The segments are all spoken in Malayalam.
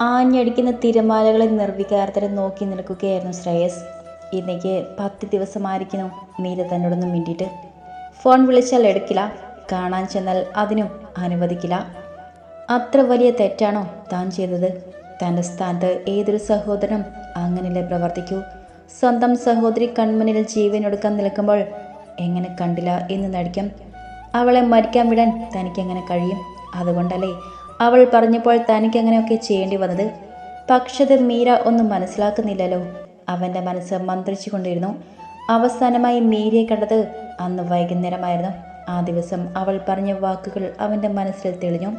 ആഞ്ഞടിക്കുന്ന തിരമാലകളെ നിർവികാരത്തിൽ നോക്കി നിൽക്കുകയായിരുന്നു ശ്രേയസ്. ഇന്നേക്ക് പത്ത് ദിവസമായിരിക്കുന്നു നീല തന്നോടൊന്നും മിണ്ടിയിട്ട്. ഫോൺ വിളിച്ചാൽ എടുക്കില്ല കാണാൻ ചെന്നാൽ അതിനും അനുവദിക്കില്ല. അത്ര വലിയ തെറ്റാണോ താൻ ചെയ്തത്? തന്റെ സ്ഥാനത്ത് ഏതൊരു സഹോദരനും അങ്ങനെയല്ലേ പ്രവർത്തിക്കൂ? സ്വന്തം സഹോദരി കൺമുന്നിൽ ജീവനൊടുക്കാൻ നിൽക്കുമ്പോൾ എങ്ങനെ കണ്ടില്ല എന്ന് നടിക്കാം. അവളെ മരിക്കാൻ വിടാൻ തനിക്കെങ്ങനെ കഴിയും? അതുകൊണ്ടല്ലേ അവൾ പറഞ്ഞപ്പോൾ തനിക്ക് അങ്ങനെയൊക്കെ ചെയ്യേണ്ടി വന്നത്? പക്ഷെ അത് മീര ഒന്നും മനസ്സിലാക്കുന്നില്ലല്ലോ. അവന്റെ മനസ്സ് മന്ത്രിച്ചു കൊണ്ടിരുന്നു അവസാനമായി മീരയെ കണ്ടത് അന്ന് വൈകുന്നേരമായിരുന്നു. ആ ദിവസം അവൾ പറഞ്ഞ വാക്കുകൾ അവന്റെ മനസ്സിൽ തെളിഞ്ഞു.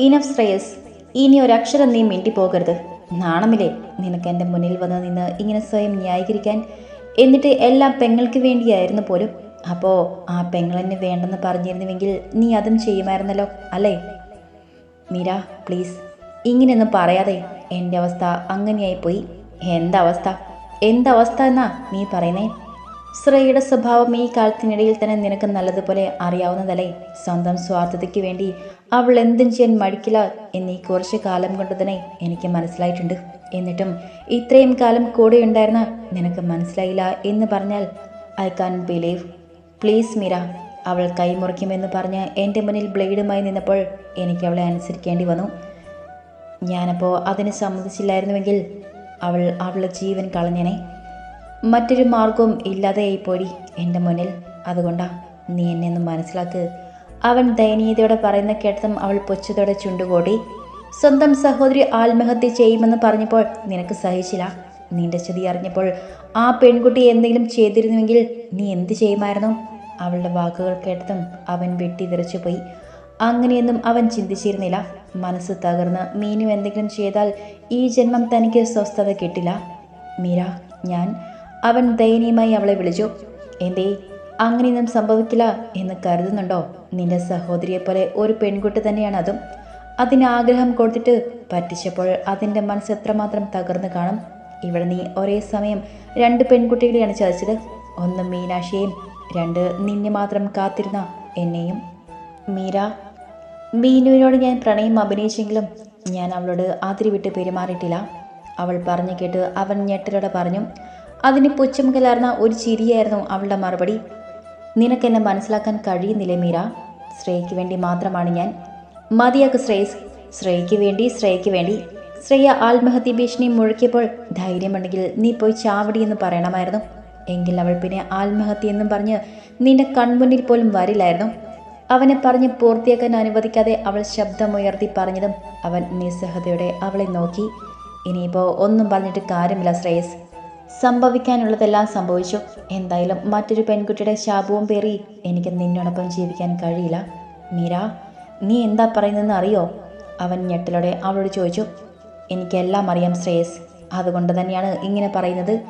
ഇനഫ് ശ്രേയസ് ഇനി ഒരക്ഷരം നീ മിണ്ടി പോകരുത് നാണമില്ലേ? നിനക്ക് എന്റെ മുന്നിൽ വന്ന് നിന്ന് ഇങ്ങനെ സ്വയം ന്യായീകരിക്കാൻ? എന്നിട്ട് എല്ലാം പെങ്ങൾക്ക് വേണ്ടിയായിരുന്നു പോലും. അപ്പോൾ ആ പെങ്ങളെന്നെ വേണ്ടെന്ന് പറഞ്ഞിരുന്നുവെങ്കിൽ നീ അതും ചെയ്യുമായിരുന്നല്ലോ അല്ലേ? മീര പ്ലീസ് ഇങ്ങനെയൊന്നും പറയാതെ എന്റെ അവസ്ഥ അങ്ങനെയായി അങ്ങനെയായിപ്പോയി എന്തവസ്ഥ എന്തവസ്ഥ എന്നാ നീ പറയുന്നേ? ശ്രേയുടെ സ്വഭാവം ഈ കാലത്തിനിടയിൽ തന്നെ നിനക്ക് നല്ലതുപോലെ അറിയാവുന്നതല്ലേ? സ്വന്തം സ്വാർത്ഥതയ്ക്ക് വേണ്ടി അവൾ എന്തും ചെയ്യാൻ മടിക്കില്ല എന്നീ കുറച്ച് കാലം കൊണ്ട് തന്നെ എനിക്ക് മനസ്സിലായിട്ടുണ്ട്. എന്നിട്ടും ഇത്രയും കാലം കൂടെ ഉണ്ടായിരുന്ന നിനക്ക് മനസ്സിലായില്ല എന്ന് പറഞ്ഞാൽ I can believe please Meera അവൾ കൈമുറിക്കുമെന്ന് പറഞ്ഞ് എന്റെ മുന്നിൽ ബ്ലേഡുമായി നിന്നപ്പോൾ എനിക്ക് അവളെ അനുസരിക്കേണ്ടി വന്നു. ഞാനപ്പോൾ അതിന് സമ്മതിച്ചില്ലായിരുന്നുവെങ്കിൽ അവൾ അവളുടെ ജീവൻ കളഞ്ഞനെ. മറ്റൊരു മാർഗവും ഇല്ലാതെയായിപ്പോയി എന്റെ മുന്നിൽ. അതുകൊണ്ടാ നീ എന്നെ ഒന്ന് മനസ്സിലാക്ക്. അവൻ ദയനീയതയോടെ പറയുന്ന കേട്ടതും അവൾ പൊച്ചതോടെ ചുണ്ടുകൂടി. സ്വന്തം സഹോദരി ആത്മഹത്യ ചെയ്യുമെന്ന് പറഞ്ഞപ്പോൾ നിനക്ക് സഹിച്ചില്ല. നിന്റെ ചതി അറിഞ്ഞപ്പോൾ ആ പെൺകുട്ടി എന്തെങ്കിലും ചെയ്തിരുന്നുവെങ്കിൽ നീ എന്ത് ചെയ്യുമായിരുന്നു? അവളുടെ വാക്കുകൾ കേട്ടതും അവൻ വെട്ടിതെറിച്ചു പോയി. അങ്ങനെയൊന്നും അവൻ ചിന്തിച്ചിരുന്നില്ല. മനസ്സ് തകർന്ന് മീനു എന്തെങ്കിലും ചെയ്താൽ ഈ ജന്മം തനിക്ക് സ്വസ്ഥത കിട്ടില്ല. മീര ഞാൻ അവൻ ദയനീയമായി അവളെ വിളിച്ചു. എന്തേ അങ്ങനെയൊന്നും സംഭവിക്കില്ല എന്ന് കരുതുന്നുണ്ടോ? നിന്റെ സഹോദരിയെ പോലെ ഒരു പെൺകുട്ടി തന്നെയാണ് അതും. അതിന് ആഗ്രഹം കൊടുത്തിട്ട് പറ്റിച്ചപ്പോൾ അതിന്റെ മനസ്സ് എത്രമാത്രം തകർന്നു കാണും. ഇവിടെ നീ ഒരേ സമയം രണ്ട് പെൺകുട്ടികളെയാണ് ചതിച്ചത്. ഒന്ന് മീനാക്ഷിയെയും രണ്ട് നിന്നെ മാത്രം കാത്തിരുന്ന എന്നെയും. മീര മീനുവിനോട് ഞാൻ പ്രണയം അഭിനയിച്ചെങ്കിലും ഞാൻ അവളോട് ആതിരി വിട്ട് പെരുമാറിയിട്ടില്ല. അവൾ പറഞ്ഞു കേട്ട് അവൻ ഞെട്ടലോടെ പറഞ്ഞു അതിന് പുച്ഛം കലർന്ന ഒരു ചിരിയായിരുന്നു അവളുടെ മറുപടി. നിനക്കെന്നെ മനസ്സിലാക്കാൻ കഴിയുന്നില്ലേ മീര? ശ്രേയയ്ക്ക് വേണ്ടി മാത്രമാണ് ഞാൻ. മതിയാക്ക് ശ്രേയസ് ശ്രേയയ്ക്ക് വേണ്ടി ശ്രേയയ്ക്ക് വേണ്ടി. ശ്രേയ ആത്മഹത്യ ഭീഷണി മുഴക്കിയപ്പോൾ ധൈര്യമുണ്ടെങ്കിൽ നീ പോയി ചാവടി എന്ന് പറയണമായിരുന്നു. എങ്കിൽ അവൾ പിന്നെ ആത്മഹത്യ എന്നും പറഞ്ഞ് നിന്റെ കൺമുന്നിൽ പോലും വരില്ലായിരുന്നു. അവനെ പറഞ്ഞ് പൂർത്തിയാക്കാൻ അനുവദിക്കാതെ അവൾ ശബ്ദമുയർത്തി പറഞ്ഞതും അവൻ നിസ്സഹതയോടെ അവളെ നോക്കി. ഇനിയിപ്പോൾ ഒന്നും പറഞ്ഞിട്ട് കാര്യമില്ല ശ്രേയസ്. സംഭവിക്കാനുള്ളതെല്ലാം സംഭവിച്ചു. എന്തായാലും മറ്റൊരു പെൺകുട്ടിയുടെ ശാപവും പേറി എനിക്ക് നിന്നോടൊപ്പം ജീവിക്കാൻ കഴിയില്ല. മീര നീ എന്താ പറയുന്നതെന്ന് അറിയോ? അവൻ ഞെട്ടലോടെ അവളോട് ചോദിച്ചു. എനിക്കെല്ലാം അറിയാം ശ്രേയസ്. അതുകൊണ്ട് തന്നെയാണ് ഇങ്ങനെ പറയുന്നത്.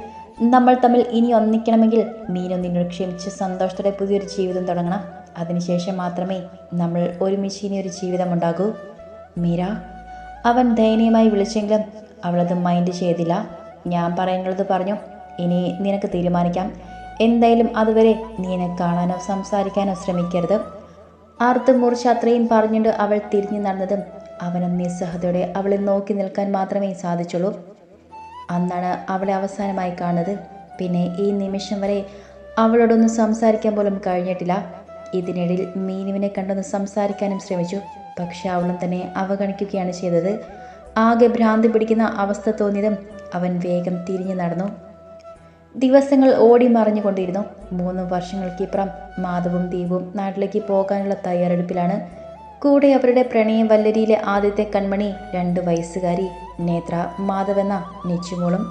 നമ്മൾ തമ്മിൽ ഇനി ഒന്നിക്കണമെങ്കിൽ മീനു നിന്നോട് ക്ഷമിച്ച് സന്തോഷത്തോടെ പുതിയൊരു ജീവിതം തുടങ്ങണം. അതിനുശേഷം മാത്രമേ നമ്മൾ ഒരുമിച്ച് ഇനി ഒരു ജീവിതമുണ്ടാകൂ മീര അവൻ ദയനീയമായി വിളിച്ചെങ്കിലും അവളത് മൈൻഡ് ചെയ്തില്ല. ഞാൻ പറയുന്നത് പറഞ്ഞു. ഇനി നിനക്ക് തീരുമാനിക്കാം. എന്തായാലും അതുവരെ നീ എന്നെ കാണാനോ സംസാരിക്കാനോ ശ്രമിക്കരുത്. ആർത്ത് മുറിച്ച് അത്രയും പറഞ്ഞുകൊണ്ട് അവൾ തിരിഞ്ഞു നടന്നതും അവനും നിസ്സഹതയോടെ അവളെ നോക്കി നിൽക്കാൻ മാത്രമേ സാധിച്ചുള്ളൂ. അന്നാണ് അവളെ അവസാനമായി കാണുന്നത്. പിന്നെ ഈ നിമിഷം വരെ അവളോടൊന്ന് സംസാരിക്കാൻ പോലും കഴിഞ്ഞിട്ടില്ല. ഇതിനിടയിൽ മീനുവിനെ കണ്ടൊന്ന് സംസാരിക്കാനും ശ്രമിച്ചു. പക്ഷെ അവളും തന്നെ അവഗണിക്കുകയാണ് ചെയ്തത്. ആകെ ഭ്രാന്തി പിടിക്കുന്ന അവസ്ഥ തോന്നിയതും അവൻ വേഗം തിരിഞ്ഞു നടന്നു. ദിവസങ്ങൾ ഓടി മറിഞ്ഞുകൊണ്ടിരുന്നു. മൂന്ന് വർഷങ്ങൾക്കിപ്പുറം മാധവും ദീപും നാട്ടിലേക്ക് പോകാനുള്ള തയ്യാറെടുപ്പിലാണ്. കൂടെ അവരുടെ പ്രണയം വല്ലരിയിലെ ആദ്യത്തെ കൺമണി രണ്ട് വയസ്സുകാരി നേത്ര മാധവെന്ന നെച്ചുമോളും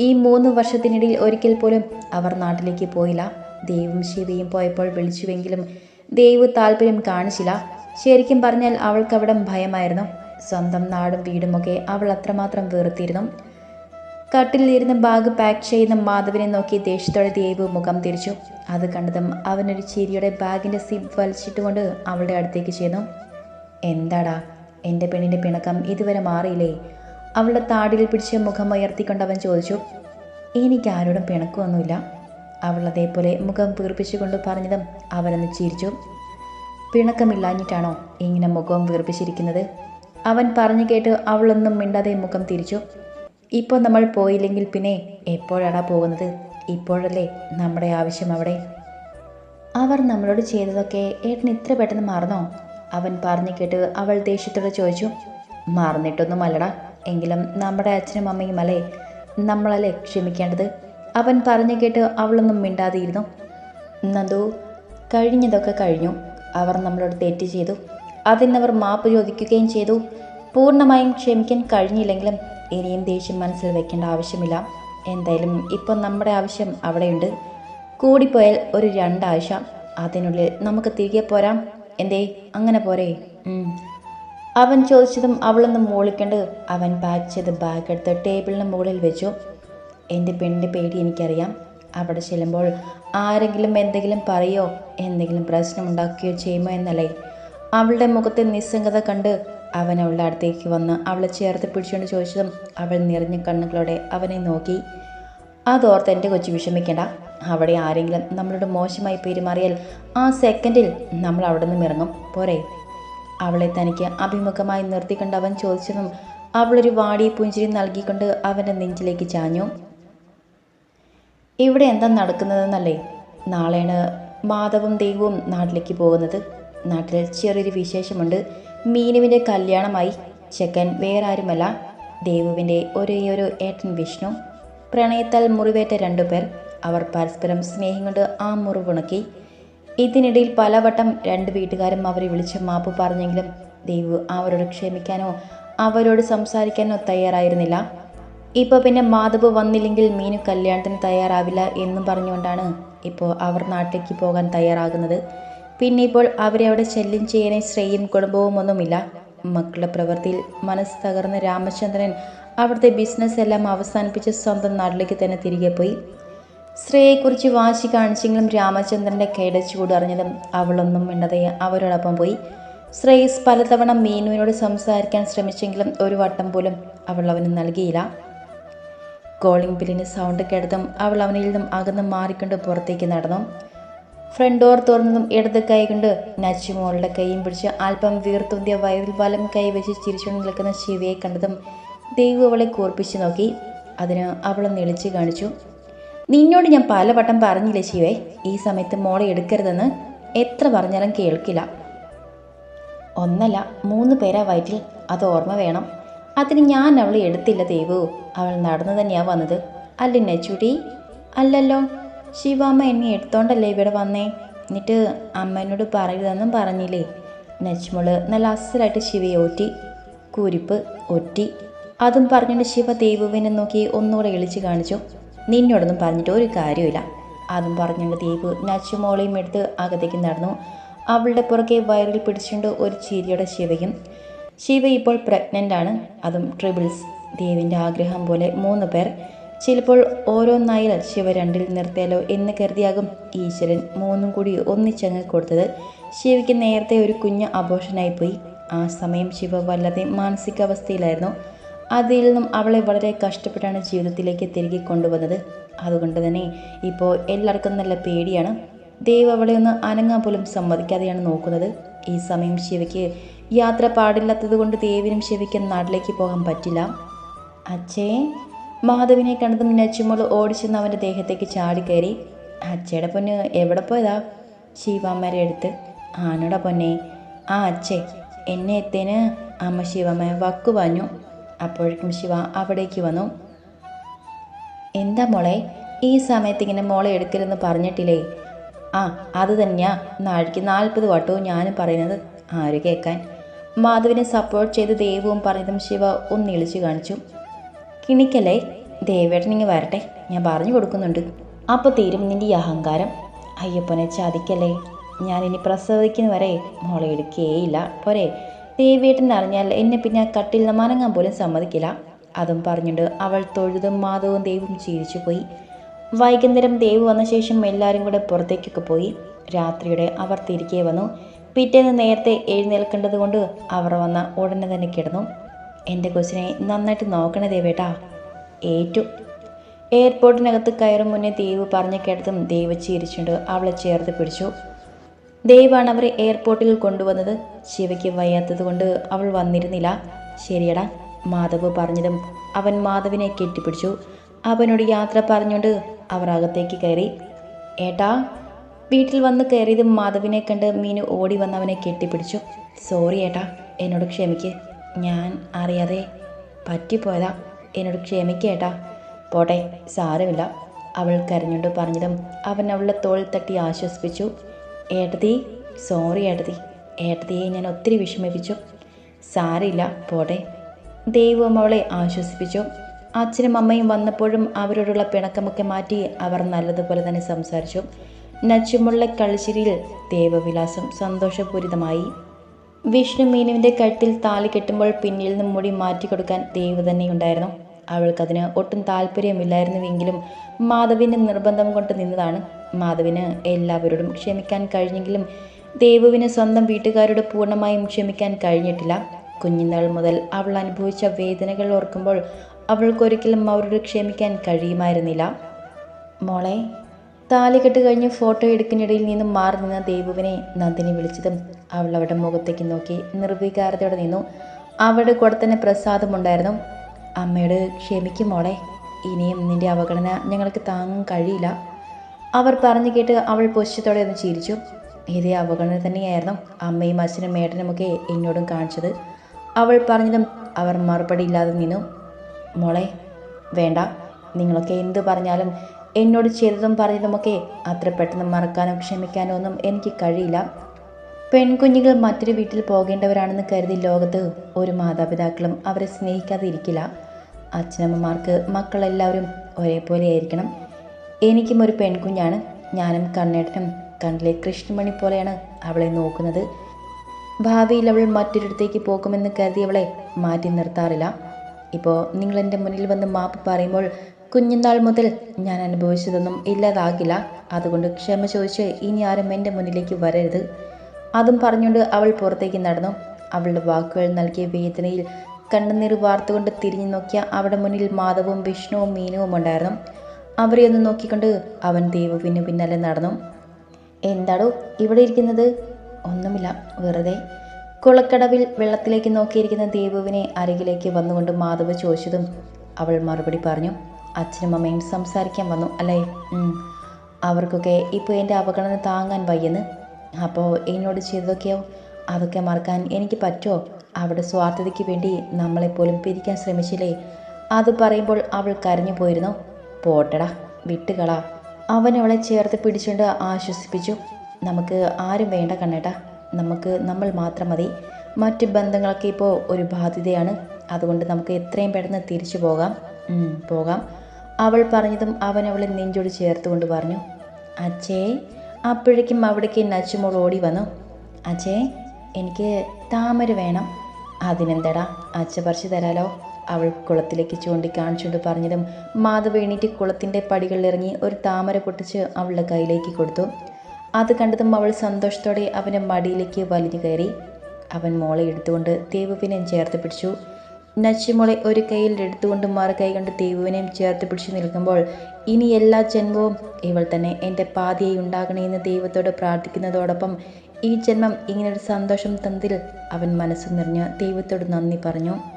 ഈ മൂന്ന് വർഷത്തിനിടയിൽ ഒരിക്കൽ പോലും അവർ നാട്ടിലേക്ക് പോയില്ല. ദേവും ശിവയും പോയപ്പോൾ വിളിച്ചുവെങ്കിലും ദേവ് താല്പര്യം കാണിച്ചില്ല. ശരിക്കും പറഞ്ഞാൽ അവൾക്ക് അവിടെ ഭയമായിരുന്നു. സ്വന്തം നാടും വീടുമൊക്കെ അവൾ അത്രമാത്രം വെറുത്തിരുന്നു. കട്ടിലിരുന്ന് ബാഗ് പാക്ക് ചെയ്യുന്ന മാധവനെ നോക്കി ദേഷ്യത്തോടെ ദേവ് മുഖം തിരിച്ചു. അത് കണ്ടതും അവനൊരു ചിരിയുടെ ബാഗിന്റെ സിപ്പ് വലിച്ചിട്ടുകൊണ്ട് അവളുടെ അടുത്തേക്ക് ചെന്നു. എന്താടാ എന്റെ പെണ്ണിന്റെ പിണക്കം ഇതുവരെ മാറിയില്ലേ? അവളുടെ താടിയിൽ പിടിച്ച് മുഖം ഉയർത്തിക്കൊണ്ടവൻ ചോദിച്ചു എനിക്ക് ആരോടും പിണക്കമൊന്നുമില്ല. അവൾ അതേപോലെ മുഖം വീർപ്പിച്ചുകൊണ്ട് പറഞ്ഞതും അവനൊന്ന് ചിരിച്ചു. പിണക്കമില്ലാഞ്ഞിട്ടാണോ ഇങ്ങനെ മുഖം വീർപ്പിച്ചിരിക്കുന്നത്? അവൻ പറഞ്ഞു കേട്ട് അവളൊന്നും മിണ്ടാതെ മുഖം തിരിച്ചു. ഇപ്പോൾ നമ്മൾ പോയില്ലെങ്കിൽ പിന്നെ എപ്പോഴാടാ പോകുന്നത്? ഇപ്പോഴല്ലേ നമ്മുടെ ആവശ്യം അവിടെ? അവർ നമ്മളോട് ചെയ്തതൊക്കെ ഏട്ടൻ ഇത്ര പെട്ടെന്ന് മറന്നോ? അവൻ പറഞ്ഞു കേട്ട് അവൾ ദേഷ്യത്തോടെ ചോദിച്ചു. മറന്നിട്ടൊന്നും അല്ലടാ എങ്കിലും നമ്മുടെ അച്ഛനും അമ്മയും അല്ലേ? നമ്മളല്ലേ ക്ഷമിക്കേണ്ടത്? അവൻ പറഞ്ഞു കേട്ട് അവളൊന്നും മിണ്ടാതിരുന്നു. നന്ദു കഴിഞ്ഞതൊക്കെ കഴിഞ്ഞു. അവർ നമ്മളോട് തെറ്റ് ചെയ്തു. അതിനവർ മാപ്പ് ചോദിക്കുകയും ചെയ്തു. പൂർണമായും ക്ഷമിക്കാൻ കഴിഞ്ഞില്ലെങ്കിലും ഇനിയും ദേഷ്യം മനസ്സിൽ വെക്കേണ്ട ആവശ്യമില്ല. എന്തായാലും ഇപ്പം നമ്മുടെ ആവശ്യം അവിടെയുണ്ട്. കൂടിപ്പോയാൽ ഒരു രണ്ടാഴ്ച. അതിനുള്ളിൽ നമുക്ക് തിരികെ പോരാം. എന്തേ അങ്ങനെ പോരേ. അവൻ ചോദിച്ചതും അവളൊന്ന് മൂളിക്കണ്ട്. അവൻ പാക്ക് ചെയ്ത് ബാഗ് എടുത്ത് ടേബിളിന് മുകളിൽ വെച്ചു. എന്റെ പെണ്ണിന്റെ പേടി എനിക്കറിയാം. അവിടെ ചെല്ലുമ്പോൾ ആരെങ്കിലും എന്തെങ്കിലും പറയോ? എന്തെങ്കിലും പ്രശ്നമുണ്ടാക്കുകയോ ചെയ്യുമോ എന്നല്ലേ? അവളുടെ മുഖത്തെ നിസ്സംഗത കണ്ട് അവൻ അവളുടെ അടുത്തേക്ക് വന്ന് അവളെ ചേർത്ത് പിടിച്ചുകൊണ്ട് ചോദിച്ചതും അവൾ നിറഞ്ഞ കണ്ണുകളോടെ അവനെ നോക്കി. അതോർത്ത് എന്റെ കൊച്ചു വിഷമിക്കേണ്ട. അവിടെ ആരെങ്കിലും നമ്മളോട് മോശമായി പെരുമാറിയാൽ ആ സെക്കൻഡിൽ നമ്മൾ അവിടെ നിന്ന് ഇറങ്ങും. പോരെ. അവളെ തനിക്ക് അഭിമുഖമായി നിർത്തിക്കൊണ്ട് അവൻ ചോദിച്ചതും അവളൊരു വാടി പുഞ്ചിരി നൽകിക്കൊണ്ട് അവന്റെ നെഞ്ചിലേക്ക് ചാഞ്ഞു. ഇവിടെ എന്താ നടക്കുന്നതെന്നല്ലേ? നാളെയാണ് മാധവും ദൈവവും നാട്ടിലേക്ക് പോകുന്നത്. നാട്ടിൽ ചെറിയൊരു വിശേഷമുണ്ട്. മീനുവിന്റെ കല്യാണമായി. ചെക്കൻ വേറെ ആരുമല്ല ദേവുവിന്റെ ഒരേയൊരു ഏട്ടൻ വിഷ്ണു. പ്രണയത്താൽ മുറിവേറ്റ രണ്ടുപേർ. അവർ പരസ്പരം സ്നേഹം കൊണ്ട് ആ മുറിവുണക്കി ഇതിനിടയിൽ പലവട്ടം രണ്ട് വീട്ടുകാരും അവരെ വിളിച്ച് മാപ്പ് പറഞ്ഞെങ്കിലും ദേവ് അവരോട് ക്ഷമിക്കാനോ അവരോട് സംസാരിക്കാനോ തയ്യാറായിരുന്നില്ല. ഇപ്പോൾ പിന്നെ മാധവ് വന്നില്ലെങ്കിൽ മീനു കല്യാണത്തിന് തയ്യാറാവില്ല എന്നും പറഞ്ഞുകൊണ്ടാണ് ഇപ്പോൾ അവർ നാട്ടിലേക്ക് പോകാൻ തയ്യാറാകുന്നത്. പിന്നെ ഇപ്പോൾ അവരെ അവിടെ ശല്യം ചെയ്യാനേ ശ്രേയും കുടുംബവും ഒന്നുമില്ല. മക്കളുടെ പ്രവൃത്തിയിൽ മനസ്സ് തകർന്ന രാമചന്ദ്രൻ അവിടുത്തെ ബിസിനസ് എല്ലാം അവസാനിപ്പിച്ച് സ്വന്തം നാട്ടിലേക്ക് തന്നെ തിരികെ പോയി. ശ്രേയെക്കുറിച്ച് വാശി കാണിച്ചെങ്കിലും രാമചന്ദ്രന്റെ കൈയുടെ അറിഞ്ഞതും അവളൊന്നും മിണ്ടതെ അവരോടൊപ്പം പോയി. ശ്രേയസ് പലതവണ മീനുവിനോട് സംസാരിക്കാൻ ശ്രമിച്ചെങ്കിലും ഒരു വട്ടം പോലും അവൾ അവന് നൽകിയില്ല. കോളിംഗ് ബില്ലിന് സൗണ്ട് കേട്ടതും അവൾ അവനിൽ നിന്നും അകന്ന് മാറിക്കൊണ്ട് പുറത്തേക്ക് നടന്നു. ഫ്രണ്ട് ഡോർ തുറന്നതും ഇടത് കൈ കൊണ്ട് നച്ചുമോളുടെ കൈയും പിടിച്ച് അല്പം വീർത്തുന്തിയ വയറിൽ വലം കൈ വെച്ച് ചിരിച്ചുകൊണ്ട് നിൽക്കുന്ന ശിവയെ കണ്ടതും ദൈവം അവളെ കൂർപ്പിച്ചു നോക്കി. അതിന് അവളൊന്ന് നെളിച്ച് കാണിച്ചു. നിന്നോട് ഞാൻ പലവട്ടം പറഞ്ഞില്ലേ ശിവേ? ഈ സമയത്ത് മോളെ എടുക്കരുതെന്ന് എത്ര പറഞ്ഞാലും കേൾക്കില്ല. ഒന്നല്ല മൂന്ന് പേരാ വയറ്റിൽ. അത് ഓർമ്മ വേണം. അതിന് ഞാൻ അവളെ എടുത്തില്ല ദേവു. അവൾ നടന്നു തന്നെയാ വന്നത്. അല്ലേ ചുടി അല്ലല്ലോ. ശിവാമ്മ എന്നെ എടുത്തോണ്ടല്ലേ ഇവിടെ വന്നേ? എന്നിട്ട് അമ്മേനോട് പറയരുതെന്നും പറഞ്ഞില്ലേ? നെച്ചുമോൾ നല്ല അസലായിട്ട് ശിവയെ ഒറ്റി കുരിപ്പ് ഒറ്റി. അതും പറഞ്ഞുകൊണ്ട് ശിവ ദേവുവിനെ നോക്കി ഒന്നുകൂടെ എളിച്ചു കാണിച്ചു. നിന്നോടൊന്നും പറഞ്ഞിട്ട് ഒരു കാര്യമില്ല അതും പറഞ്ഞുകൊണ്ട് ദേവു നച്ചുമോളെയും എടുത്ത് അകത്തേക്ക് നടന്നു. അവളുടെ പുറകെ വയറിൽ പിടിച്ചുകൊണ്ട് ഒരു ചിരിയുടെ ശിവയും ശിവ ഇപ്പോൾ പ്രഗ്നന്റ് ആണ്. അതും ട്രിബിൾസ് ദേവിന്റെ ആഗ്രഹം പോലെ മൂന്ന് പേർ. ചിലപ്പോൾ ഓരോന്നായി ശിവ രണ്ടിൽ നിർത്തിയാലോ എന്ന് കരുതിയാകും ഈശ്വരൻ മൂന്നും കൂടി ഒന്നിച്ചങ്ങ് കൊടുത്തത്. ശിവയ്ക്ക് നേരത്തെ ഒരു കുഞ്ഞ് അബോഷനായിപ്പോയി ആ സമയം ശിവ വല്ലാതെ മാനസികാവസ്ഥയിലായിരുന്നു. അതിൽ നിന്നും അവളെ വളരെ കഷ്ടപ്പെട്ടാണ് ജീവിതത്തിലേക്ക് തിരികെ കൊണ്ടുവന്നത്. അതുകൊണ്ട് തന്നെ ഇപ്പോൾ എല്ലാവർക്കും നല്ല പേടിയാണ്. ദേവ് അവളെ ഒന്ന് അനങ്ങാൻ പോലും സമ്മതിക്കാതെയാണ് നോക്കുന്നത്. ഈ സമയം ശിവയ്ക്ക് യാത്ര പാടില്ലാത്തത് കൊണ്ട് ദേവിനും ശിവയ്ക്കും നാട്ടിലേക്ക് പോകാൻ പറ്റില്ല. അച്ഛേ മാധവിനെ കണ്ടതും നച്ചുമോൾ ഓടിച്ചെന്ന് അവന്റെ ദേഹത്തേക്ക് ചാടിക്കയറി അച്ഛയുടെ പൊന്ന് എവിടെ പോയതാ? ശിവാമ്മയുടെ അടുത്ത്. ആനോടാ പൊന്നെ. ആ അച്ഛേ എന്നെ എത്തേന് അമ്മ ശിവമ്മ വക്കു പറഞ്ഞു. അപ്പോഴേക്കും ശിവ അവിടേക്ക് വന്നു. എന്താ മോളെ ഈ സമയത്ത് ഇങ്ങനെ മോളെ എടുക്കരുതെന്ന് പറഞ്ഞിട്ടില്ലേ? ആ അത് തന്നെയാ. നാഴിക്ക് നാൽപ്പത് വട്ടവും ഞാനും പറയുന്നത് ആര് കേൾക്കാൻ? മാധവിനെ സപ്പോർട്ട് ചെയ്ത് ദേവവും പറഞ്ഞതും ശിവ ഒന്ന് ഇളിച്ചു കാണിച്ചു. കിണിക്കല്ലേ ദേവേട്ടൻ ഇങ്ങ് വരട്ടെ. ഞാൻ പറഞ്ഞു കൊടുക്കുന്നുണ്ട്. അപ്പോൾ തീരും നിന്റെ ഈ അഹങ്കാരം. അയ്യപ്പനെ ചതിക്കല്ലേ. ഞാൻ ഇനി പ്രസവിക്കുന്നവരെ മോളെ എടുക്കുകയില്ല പോരെ. ദേവേട്ടൻ അറിഞ്ഞാൽ എന്നെ പിന്നെ കട്ടിൽ മനങ്ങാൻ പോലും സമ്മതിക്കില്ല. അതും പറഞ്ഞുകൊണ്ട് അവൾ തൊഴുതും മാധവും ദേവും ചിരിച്ചു പോയി. വൈകുന്നേരം ദേവ് വന്ന ശേഷം എല്ലാവരും കൂടെ പുറത്തേക്കൊക്കെ പോയി. രാത്രിയുടെ അവർ തിരികെ വന്നു. പിറ്റേന്ന് നേരത്തെ എഴുന്നേൽക്കേണ്ടത് കൊണ്ട് അവർ വന്ന ഉടനെ തന്നെ കിടന്നു. എന്റെ കൊച്ചിനെ നന്നായിട്ട് നോക്കണേ ദേവേട്ടാ. ഏറ്റു. എയർപോർട്ടിനകത്ത് കയറും മുന്നേ ദേവ് പറഞ്ഞു കേട്ടതും ദേവ് ചിരിച്ചുകൊണ്ട് അവളെ ചേർത്ത് പിടിച്ചു. ദേവാണ് അവരെ എയർപോർട്ടിൽ കൊണ്ടുവന്നത്. ശിവയ്ക്ക് വയ്യാത്തത് കൊണ്ട് അവൾ വന്നിരുന്നില്ല. ശരിയടാ മാധവ് പറഞ്ഞതും അവൻ മാധവിനെ കെട്ടിപ്പിടിച്ചു. അവനോട് യാത്ര പറഞ്ഞുകൊണ്ട് അവർ അകത്തേക്ക് കയറി. ഏട്ടാ വീട്ടിൽ വന്ന് കയറിയതും മാധവിനെ കണ്ട് മീനു ഓടി വന്ന് അവനെ കെട്ടിപ്പിടിച്ചു. സോറി ഏട്ടാ എന്നോട് ക്ഷമിക്ക്. ഞാൻ അറിയാതെ പറ്റിപ്പോയതാ. എന്നോട് ക്ഷമിക്കേട്ടാ പോട്ടെ സാരമില്ല. അവൾ കരഞ്ഞുകൊണ്ട് പറഞ്ഞതും അവൻ അവളുടെ തോൾ തട്ടി ആശ്വസിപ്പിച്ചു. ഏട്ടത്തി സോറി ഏട്ടത്തി. ഏട്ടത്തിയെ ഞാൻ ഒത്തിരി വിഷമിപ്പിച്ചു. സാരില്ല പോട്ടെ. ദൈവം അവളെ ആശ്വസിപ്പിച്ചു. അച്ഛനും അമ്മയും വന്നപ്പോഴും അവരോടുള്ള പിണക്കമൊക്കെ മാറ്റി അവർ നല്ലതുപോലെ തന്നെ സംസാരിച്ചു. നച്ചുമുള്ള കളിശ്ശേരിയിൽ ദേവവിലാസം സന്തോഷപൂരിതമായി. വിഷ്ണു മീനുവിന്റെ കഴുത്തിൽ താലി കെട്ടുമ്പോൾ പിന്നിൽ നിന്നും മുടി മാറ്റിക്കൊടുക്കാൻ ദേവ് തന്നെയുണ്ടായിരുന്നു അവൾക്കതിന് ഒട്ടും താല്പര്യമില്ലായിരുന്നുവെങ്കിലും മാധവിന്റെ നിർബന്ധം കൊണ്ട് നിന്നതാണ്. മാധവിന് എല്ലാവരോടും ക്ഷമിക്കാൻ കഴിഞ്ഞെങ്കിലും ദേവുവിന് സ്വന്തം വീട്ടുകാരോട് പൂർണമായും ക്ഷമിക്കാൻ കഴിഞ്ഞിട്ടില്ല. കുഞ്ഞുനാൾ മുതൽ അവൾ അനുഭവിച്ച വേദനകൾ ഓർക്കുമ്പോൾ അവൾക്കൊരിക്കലും അവരോട് ക്ഷമിക്കാൻ കഴിയുമായിരുന്നില്ല. മോളെ താലികെട്ട് കഴിഞ്ഞ് ഫോട്ടോ എടുക്കുന്നിടയിൽ നിന്നും മാറി നിന്ന ദേവുവിനെ നന്ദിനി വിളിച്ചതും അവൾ അവളുടെ മുഖത്തേക്ക് നോക്കി നിർവികാരതയോടെ നിന്നു. അവളുടെ കൂടെ തന്നെ പ്രസാദമുണ്ടായിരുന്നു അമ്മയോട് ക്ഷമിക്കും മോളെ. ഇനിയും നിന്റെ അവഗണന ഞങ്ങൾക്ക് താങ്ങാൻ കഴിയില്ല. അവർ പറഞ്ഞു കേട്ട് അവൾ പൊശത്തോടെ ഒന്ന് ചിരിച്ചു. ഇതേ അവഗണന തന്നെയായിരുന്നു അമ്മയും അച്ഛനും മേട്ടനുമൊക്കെ എന്നോടും കാണിച്ചത്. അവൾ പറഞ്ഞതും അവർ മറുപടി ഇല്ലാതെ നിന്നു. മോളെ വേണ്ട. നിങ്ങളൊക്കെ എന്ത് പറഞ്ഞാലും എന്നോട് ചെയ്തതും പറഞ്ഞതുമൊക്കെ അത്ര പെട്ടെന്ന് മറക്കാനോ ക്ഷമിക്കാനോ ഒന്നും എനിക്ക് കഴിയില്ല. പെൺകുഞ്ഞുങ്ങൾ മറ്റൊരു വീട്ടിൽ പോകേണ്ടവരാണെന്ന് കരുതി ലോകത്ത് ഒരു മാതാപിതാക്കളും അവരെ സ്നേഹിക്കാതെ ഇരിക്കില്ല. അച്ഛനമ്മമാർക്ക് മക്കളെല്ലാവരും ഒരേപോലെ ആയിരിക്കണം. എനിക്കും ഒരു പെൺകുഞ്ഞാണ്. ഞാനും കണ്ണേട്ടനും കണ്ണിലെ കൃഷ്ണമണി പോലെയാണ് അവളെ നോക്കുന്നത്. ഭാവിയിൽ അവൾ മറ്റൊരിടത്തേക്ക് പോകുമെന്ന് കരുതി അവളെ മാറ്റി നിർത്താറില്ല. ഇപ്പോൾ നിങ്ങൾ എന്റെ മുന്നിൽ വന്ന് മാപ്പ് പറയുമ്പോൾ കുഞ്ഞുനാൾ മുതൽ ഞാൻ അനുഭവിച്ചതൊന്നും ഇല്ലാതാകില്ല. അതുകൊണ്ട് ക്ഷമ ചോദിച്ച് ഇനി ആരും എന്റെ മുന്നിലേക്ക് വരരുത്. അതും പറഞ്ഞുകൊണ്ട് അവൾ പുറത്തേക്ക് നടന്നു. അവളുടെ വാക്കുകൾ നൽകിയ വേദനയിൽ കണ്ണുനീർ വാർത്തുകൊണ്ട് തിരിഞ്ഞു നോക്കിയ അവിടെ മുന്നിൽ മാധവും വിഷ്ണുവും മീനുവും ഉണ്ടായിരുന്നു. അവരെ ഒന്ന് നോക്കിക്കൊണ്ട്. അവൻ ദേവുവിന് പിന്നാലെ നടന്നു. എന്താടോ ഇവിടെ ഇരിക്കുന്നത്? ഒന്നുമില്ല വെറുതെ. കുളക്കടവിൽ വെള്ളത്തിലേക്ക് നോക്കിയിരിക്കുന്ന ദേവുവിനെ അരികിലേക്ക് വന്നുകൊണ്ട് മാധവ് ചോദിച്ചതും അവൾ മറുപടി പറഞ്ഞു. അച്ഛനും അമ്മയും സംസാരിക്കാൻ വന്നു അല്ലേ. അവർക്കൊക്കെ ഇപ്പോൾ എന്റെ അവഗണന താങ്ങാൻ വയ്യെന്ന്. അപ്പോൾ എന്നോട് ചെയ്തതൊക്കെയോ? അതൊക്കെ മറക്കാൻ എനിക്ക് പറ്റുമോ? അവിടെ സ്വാർത്ഥതയ്ക്ക് വേണ്ടി നമ്മളെപ്പോലും പിരിക്കാൻ ശ്രമിച്ചില്ലേ? അത് പറയുമ്പോൾ അവൾ കരഞ്ഞു പോയിരുന്നു പോട്ടടാ വിട്ടുകളാ. അവൻ അവളെ ചേർത്ത് പിടിച്ചുകൊണ്ട് ആശ്വസിപ്പിച്ചു. നമുക്ക് ആരും വേണ്ട കണ്ണേട്ടാ. നമുക്ക് നമ്മൾ മാത്രം മതി. മറ്റ് ബന്ധങ്ങളൊക്കെ ഇപ്പോൾ ഒരു ബാധ്യതയാണ്. അതുകൊണ്ട് നമുക്ക് എത്രയും പെട്ടെന്ന് തിരിച്ചു പോകാം. പോകാം. അവൾ പറഞ്ഞതും അവൻ അവളെ നെഞ്ചോട് ചേർത്തുകൊണ്ട് പറഞ്ഞു. അച്ഛേ അപ്പോഴേക്കും അവിടേക്ക് നച്ചുമോൾ ഓടി വന്നു. അച്ഛേ എനിക്ക് താമര വേണം. അതിനെന്തടാ? അച്ഛ പറിച്ചു തരാലോ. അവൾ കുളത്തിലേക്ക് ചൂണ്ടിക്കാണിച്ചുകൊണ്ട് പറഞ്ഞതും മാധവ് എണീറ്റ് കുളത്തിന്റെ പടികളിലിറങ്ങി ഒരു താമര പൊട്ടിച്ച് അവളുടെ കയ്യിലേക്ക് കൊടുത്തു. അത് കണ്ടതും അവൾ സന്തോഷത്തോടെ അവന്റെ മടിയിലേക്ക് വലിഞ്ഞു കയറി. അവൻ മോളെ എടുത്തുകൊണ്ട് ദേവുവിനെ ചേർത്ത് പിടിച്ചു. നച്ചുമോളെ ഒരു കൈയിൽ എടുത്തുകൊണ്ട് മറു കൈ കൊണ്ട് ദേവുവിനെയും ചേർത്ത് പിടിച്ചു നിൽക്കുമ്പോൾ ഇനി എല്ലാ ജന്മവും ഇവൾ തന്നെ എന്റെ പാതിയായി ഉണ്ടാകണമെന്ന് ദൈവത്തോട് പ്രാർത്ഥിക്കുന്നതോടൊപ്പം ഈ ജന്മം ഇങ്ങനൊരു സന്തോഷം തന്നതിൽ അവൻ മനസ്സ് നിറഞ്ഞ് ദൈവത്തോട് നന്ദി പറഞ്ഞു.